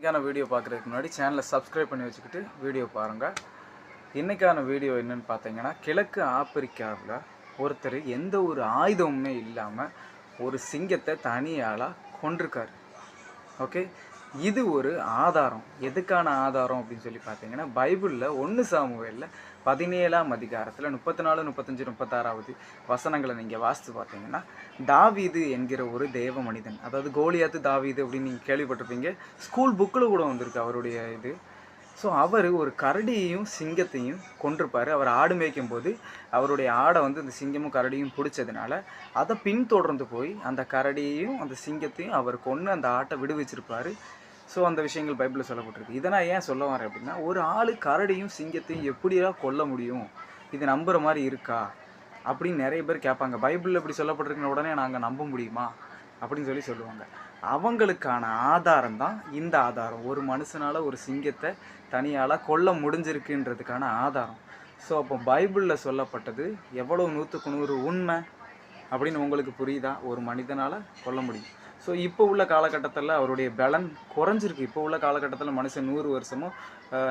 இன்றைக்கான வீடியோ பார்க்குறதுக்கு முன்னாடி சேனலை சப்ஸ்கிரைப் பண்ணி வச்சுக்கிட்டு வீடியோ பாருங்கள் இன்றைக்கான வீடியோ என்னன்னு பார்த்தீங்கன்னா கிழக்கு ஆப்பிரிக்காவில் ஒருத்தர் எந்த ஒரு ஆயுதமுமே இல்லாமல் ஒரு சிங்கத்தை தனியாளாக கொண்டிருக்கார் ஓகே இது ஒரு ஆதாரம். எதுக்கான ஆதாரம் அப்படின்னு சொல்லி பார்த்தீங்கன்னா பைபிளில் ஒன்று சாமுவேலில் பதினேழாம் அதிகாரத்தில் முப்பத்தி நாலு முப்பத்தஞ்சு முப்பத்தாறாவது வசனங்களை நீங்கள் வாசித்து பார்த்தீங்கன்னா தாவீது என்கிற ஒரு தேவ மனிதன் அதாவது கோலியாத்து தாவீது அப்படின்னு நீங்கள் கேள்விப்பட்டிருப்பீங்க ஸ்கூல் புக்கில் கூட வந்திருக்கு அவருடைய இது. ஸோ அவர் ஒரு கரடியையும் சிங்கத்தையும் கொண்டிருப்பார் அவர் ஆடு மேய்க்கும் போது அவருடைய ஆடை வந்து இந்த சிங்கமும் கரடியும் பிடிச்சதுனால அதை பின்தொடர்ந்து போய் அந்த கரடியையும் அந்த சிங்கத்தையும் அவர் கொன்று அந்த ஆட்டை விடுவிச்சிருப்பார். ஸோ அந்த விஷயங்கள் பைபிளில் சொல்லப்பட்டிருக்கு. இதை நான் ஏன் சொல்ல வரேன் அப்படின்னா ஒரு ஆள் கரடியும் சிங்கத்தையும் எப்படியா கொல்ல முடியும்? இது நம்புகிற மாதிரி இருக்கா? அப்படின்னு நிறைய பேர் கேட்பாங்க. பைபிளில் இப்படி சொல்லப்பட்டிருக்கிற உடனே நாங்கள் நம்ப முடியுமா? அப்படின்னு சொல்லி சொல்லுவாங்க. அவங்களுக்கான ஆதாரம் தான் இந்த ஆதாரம். ஒரு மனுஷனால் ஒரு சிங்கத்தை தனியால் கொல்ல முடிஞ்சிருக்குன்றதுக்கான ஆதாரம். ஸோ அப்போ பைபிளில் சொல்லப்பட்டது எவ்வளோ நூற்றுக்கு நூறு உண்மை அப்படின்னு உங்களுக்கு புரியுதா? ஒரு மனிதனால் கொல்ல முடியும். ஸோ இப்போ உள்ள காலகட்டத்தில் அவருடைய பலன் குறைஞ்சிருக்கு. இப்போ உள்ள காலகட்டத்தில் மனுஷன் நூறு வருஷமோ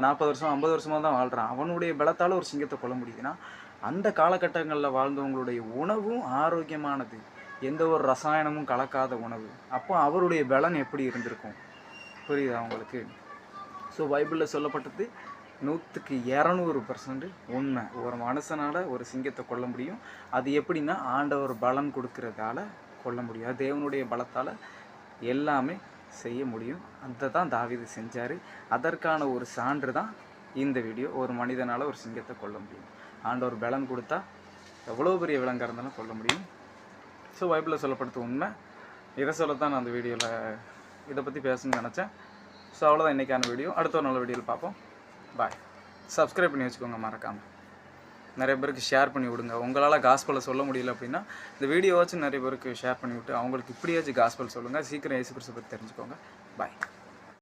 நாற்பது வருஷம் ஐம்பது வருஷமோ தான் வாழ்கிறான் அவனுடைய பலத்தால் ஒரு சிங்கத்தை கொல்ல முடியுதுன்னா அந்த காலகட்டங்களில் வாழ்ந்தவங்களுடைய உணவும் ஆரோக்கியமானது. எந்த ஒரு ரசாயனமும் கலக்காத உணவு. அப்போ அவருடைய பலன் எப்படி இருந்திருக்கும்? புரியுதா உங்களுக்கு? ஸோ பைபிளில் சொல்லப்பட்டது நூற்றுக்கு இரநூறு பர்சன்ட் உண்மை. ஒரு மனுஷனால் ஒரு சிங்கத்தை கொல்ல முடியும். அது எப்படின்னா ஆண்டவர் பலன் கொடுக்கறதால கொல்ல முடியும். தேவனுடைய பலத்தால் எல்லாமே செய்ய முடியும். அதை தான் தாவிது செஞ்சார். அதற்கான ஒரு சான்று தான் இந்த வீடியோ. ஒரு மனிதனால் ஒரு சிங்கத்தை கொல்ல முடியும். ஆண்டவர் பலன் கொடுத்தா எவ்வளோ பெரிய விலங்காக இருந்தாலும் கொல்ல முடியும். ஸோ பைபிளில் சொல்லப்படுத்த உண்மை. இதை சொல்லத்தான் நான் அந்த வீடியோவில் இதை பற்றி பேசணும்னு நினச்சேன். ஸோ அவ்வளோதான் இன்றைக்கான வீடியோ. அடுத்த ஒரு நல்ல வீடியோவில் பார்ப்போம். பாய் சப்ஸ்கிரைப் பண்ணி வச்சுக்கோங்க மறக்காமல் நிறைய பேருக்கு ஷேர் பண்ணி விடுங்க. உங்களால் காஸ்பலை சொல்ல முடியல அப்படின்னா இந்த வீடியோவாச்சும் நிறைய பேருக்கு ஷேர் பண்ணி விட்டு அவங்களுக்கு இப்படியாச்சும் காஸ்பல் சொல்லுங்கள் சீக்கிரம் ஏசு பற்றி தெரிஞ்சுக்கோங்க. பாய்